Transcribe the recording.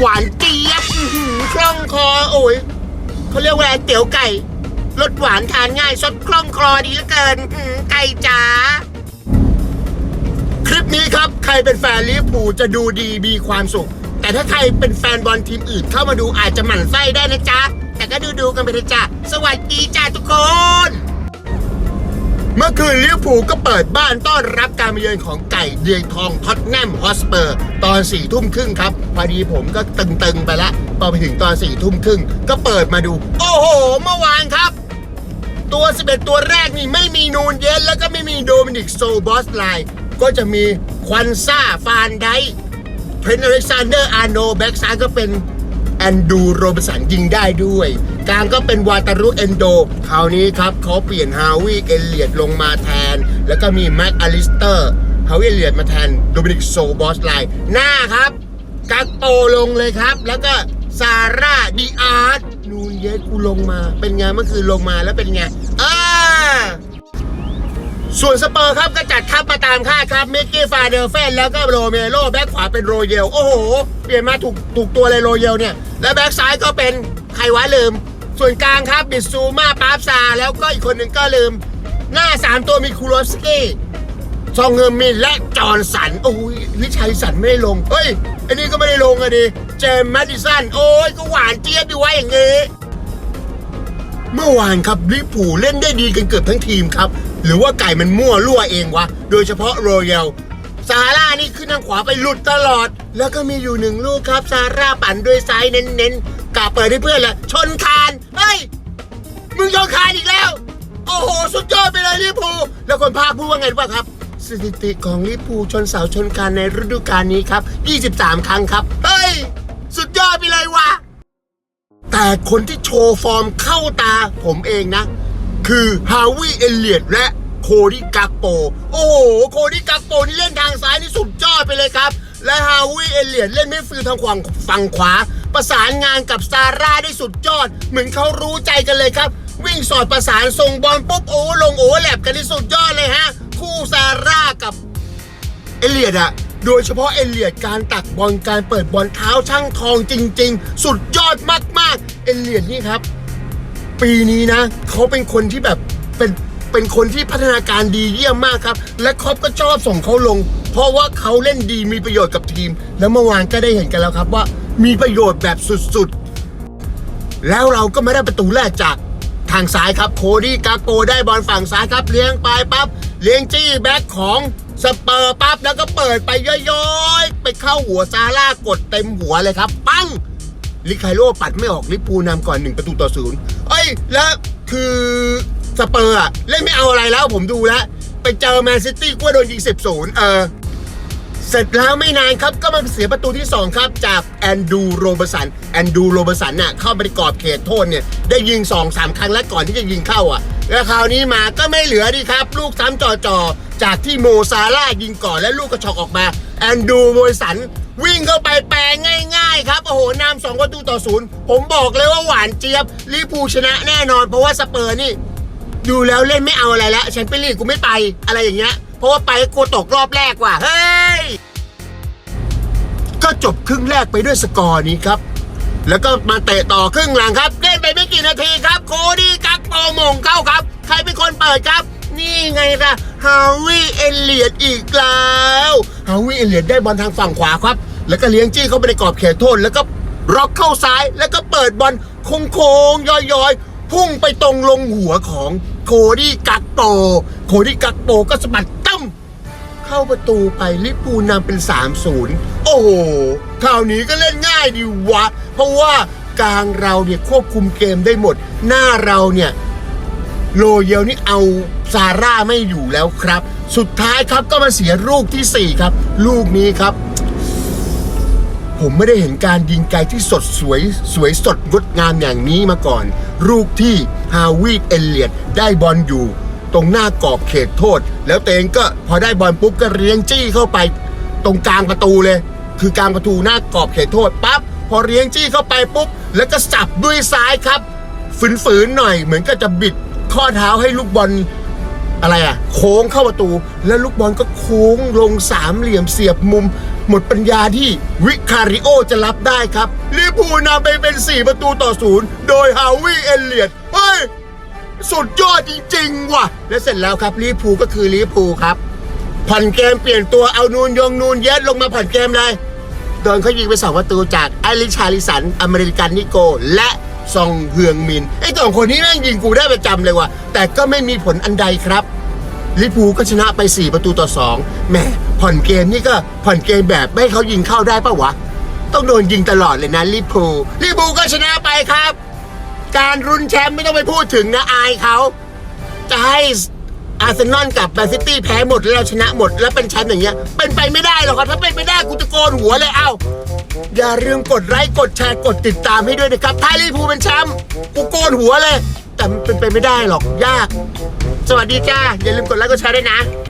หวานเจี๊ยบอื้อหือคล่องคอโอ้ยเขาเรียกว่าอะไรเตี๋ยวไก่รสหวานทานง่ายสดคล่องคลอดีเหลือเกินอื้อหือไก่จ๋า คลิปนี้ครับ ใครเป็นแฟนลิเวอร์พูลจะดูดีมีความสุข แต่ถ้าใครเป็นแฟนบอลทีมอื่นเข้ามาดูอาจจะหมั่นไส้ได้นะจ๊ะ แต่ก็ดูดูๆกันไปเถอะจ้ะสวัสดีจ้าทุกคน เมื่อคืนลิเวอร์พูลก็เปิดบ้านต้อนรับการมาเยือนของไก่เดียทองท็อตแนมฮอสเปอร์ ตอนสี่ทุ่มครึ่งครับพอดีผมก็ตึงๆไปละพอไปถึงตอนสี่ทุ่มครึ่งก็เปิดมาดู โอ้โห เมื่อวานครับ ตัว 11 ตัวแรกนี่ไม่มีนูนเยนแล้วก็ไม่มีโดมินิกโซบอสไลน์ก็จะมีควันซ่าฟานไดเทรนอเล็กซานเดอร์อาร์โนแบ็กซ้ายก็เป็น แอนดูโรบสันยิงได้ด้วย กลางก็เป็นวาตารุเอนโด คราวนี้ครับเขาเปลี่ยนฮาวิเอเลียดลงมาแทน แล้วก็มีแม็กอลิสเตอร์ฮาวิเอเลียดมาแทนโดมินิกโซบอสไลน์หน้าครับกักโปลงเลยครับ แล้วก็ซาร่าดีอาร์ตนูนเยสกูลงมา เป็นไงเมื่อคืนลงมาแล้วเป็นไงอ่า ส่วนสเปอร์ครับก็จัดทัพมาตามคาดครับเมกกี้ฟาเดอร์เฟนแล้วก็โรเมโรแบ็คขวาเป็นโรเยลโอ้โห เปลี่ยนมาถูกถูกตัวเลยโรเยลเนี่ย แล้วแบ็คซ้ายก็เป็นใครวะลืม ส่วนกลางครับบิดซูมาปาบซา แล้วก็อีกคนหนึ่งก็ลืม หน้าสามตัวมีคูโรสกี้ซองเฮอมินและจอร์นสัน โอ้ยวิชัยสันไม่ได้ลง เฮ้ยอันนี้ก็ไม่ได้ลงอะดิเจมส์แมดิสัน โอ้ยก็หวานเจี๊ยบดีว้อย่างงี้เมื่อวานครับลิเวอร์พูลเล่นได้ดีกันเกือบทั้งทีมครับ หรือว่าไก่มันมั่วรั่วเองวะ โดยเฉพาะโรเยลซาร่านี่ขึ้นทางขวาไปหลุดตลอด แล้วก็มีอยู่หนึ่งลูกครับซาร่าปั่นด้วยซ้ายเน้นๆกาเปิดให้เพื่อนละชนคานเฮ้ย มึงโยนคานอีกแล้ว โอ้โห สุดยอดไปเลยลิเวอร์พูแล้วคนภาคพูดว่าไงรู้ป่ะครับ สถิติของลิเวอร์พูชนเสาชนคานในฤดูกาลนี้ครับ 23 ครั้งครับ เฮ้ย สุดยอดไปเลยวะแต่คนที่โชว์ฟอร์มเข้าตาผมเองนะ คือฮาวิเอเลียดและ โคดี้กักโป โอ้โห โคดี้กักโปนี่เล่นทางซ้ายนี่สุดยอดไปเลยครับ และฮาวิเอเลียดเล่นไม่ฟิลทางฝั่งฝั่งขวา ประสานงานกับซาร่าได้สุดยอด เหมือนเขารู้ใจกันเลยครับ วิ่งสอดประสานส่งบอลปุ๊บโอ้ลงโอ้แหลบกันที่สุดยอดเลยฮะ คู่ซาร่ากับเอเลียดอะโดยเฉพาะเอเลียดการตักบอลการเปิดบอลเท้าช่างทองจริง ๆ สุดยอดมากๆ เอเลียดนี่ครับ ปีนี้นะ เขาเป็นคนที่แบบเป็น เป็นคนที่พัฒนาการดีเยี่ยมมากครับ และครอปก็ชอบส่งเขาลง เพราะว่าเขาเล่นดีมีประโยชน์กับทีม แล้วเมื่อวานก็ได้เห็นกันแล้วครับว่ามีประโยชน์แบบสุดๆ แล้วเราก็ไม่ได้ประตูแรกจากทางซ้ายครับโคดี้กาโกได้บอลฝั่งซ้ายครับ เลี้ยงไปปั๊บเลี้ยงจี้แบ็คของสเปอร์ปั๊บแล้วก็เปิดไปย้อยๆ ไปเข้าหัวซาร่ากดเต็มหัวเลยครับ ปังลิคาโลปัดไม่ออกลิปูนำก่อนหนึ่งประตูต่อศูนย์เอ้ย แล้วคือ สเปอร์อะเล่นไม่เอาอะไรแล้วผมดูแล้ว ไปเจอแมนซิตี้ก็โดนยิงสิบศูนย์เออ เสร็จแล้วไม่นานครับก็มาเสียประตูที่ 2 ครับ จากแอนดูโรเบร์สันแอนดูโรเบร์สันน่ะเข้าไปในกรอบเขตโทษเนี่ย ได้ยิง 2 3 ครั้งแล้วก่อนที่จะยิงเข้าอะ แล้วคราวนี้มาก็ไม่เหลือดีครับ ลูกซ้ำจ่อจอๆจากที่โมซาร่ายิงก่อนและลูกกระชอกออกมาแอนดูโรเบร์สันวิ่งเข้าไปแปลงง่ายๆครับ โอ้โหนำสองประตูต่อศูนย์ผมบอกเลยว่าหวานเจี๊ยบลิเวอร์พูชนะแน่นอน เพราะว่าสเปอร์นี่ ดูแล้วเล่นไม่เอาอะไรแล้วแชมเปี้ยนลีกกูไม่ไปอะไรอย่างเงี้ย เพราะว่าไปกูตกรอบแรกว่ะ เฮ้ย ก็จบครึ่งแรกไปด้วยสกอร์นี้ครับ แล้วก็มาเตะต่อครึ่งหลังครับ เล่นไปไม่กี่นาทีครับ โคดี้กักโปมงเข้าครับ ใครเป็นคนเปิดครับ นี่ไงล่ะฮาวิเอเลียดอีกแล้วฮาวิเอเลียดได้บอลทางฝั่งขวาครับ แล้วก็เลี้ยงจี้เข้าไปในกรอบเขตโทษแล้วก็ร็อกเข้าซ้ายแล้วก็เปิดบอลโค้งๆย้อยๆ พุ่งไปตรงลงหัวของโคดี้กักโป โคดี้กักโปก็สะบัดตั้มเข้าประตูไปลิเวอร์พูนำเป็น 3-0 โอ้โหคราวนี้ก็เล่นง่ายดีวะ เพราะว่ากลางเราเนี่ยควบคุมเกมได้หมด หน้าเราเนี่ยโลเยลนี่เอาซาร่าไม่อยู่แล้วครับ สุดท้ายครับก็มาเสียลูกทีสี่4 ครับ ลูกนี้ครับ ผมไม่ได้เห็นการยิงไกลที่สดสวยสวยสดงดงามอย่างนี้มาก่อน ลูกที่ฮาวิดเอเลียดได้บอลอยู่ ตรงหน้ากรอบเขตโทษ แล้วเตงก็พอได้บอลปุ๊บก็เรียงจี้เข้าไป ตรงกลางประตูเลย คือกลางประตูหน้ากรอบเขตโทษปั๊บพอเรียงจี้เข้าไปปุ๊บ แล้วก็สับด้วยซ้ายครับ ฝืนๆหน่อยเหมือนก็จะบิดข้อเท้าให้ลูกบอลอะไรอะโค้งเข้าประตู แล้วลูกบอลก็โค้งลงสามเหลี่ยมเสียบมุม หมดปัญญาที่วิคาริโอจะรับได้ครับลิพูนำไปเป็น 4 ประตูต่อศูนย์โดยฮาวิเอลเลียตเฮ้ย สุดยอดจริง ๆ ว่ะ และเสร็จแล้วครับลิพูก็คือลิพูครับผ่อนเกมเปลี่ยนตัวเอานูนยงนูนเย็ดลงมาผ่อนเกมเลยโดนเขายิงไปสองประตูจากไอริชาลิสัน อเมริกันนิโก และซองเฮืองมินไอ้สองคนนี้แม่งยิงกูได้ประจำเลยว่ะแต่ก็ไม่มีผลอันใดครับลิพูก็ชนะไป 4 ประตูต่อ2แหม ผ่อนเกมนี่ก็ผ่อนเกมแบบไม่ให้เขายิงเข้าได้ปะวะ ต้องโดนยิงตลอดเลยนะลิเวอร์พูลลิเวอร์พูลก็ชนะไปครับ การรุนแชมป์ไม่ต้องไปพูดถึงนะอายเขา จะให้อาร์เซนอลกับแมนซิตี้แพ้หมดแล้วเราชนะหมดแล้วเป็นแชมป์อย่างเงี้ย เป็นไปไม่ได้หรอกครับถ้าเป็นไปได้กูจะโกนหัวเลยเอ้าอย่าลืมกดไลค์กดแชร์กดติดตามให้ด้วยนะครับถ้าลิเวอร์พูลเป็นแชมป์กูโกนหัวเลย แต่มันเป็นไปไม่ได้หรอกยาก สวัสดีจ้าอย่าลืมกดไลค์กดแชร์ด้วยนะ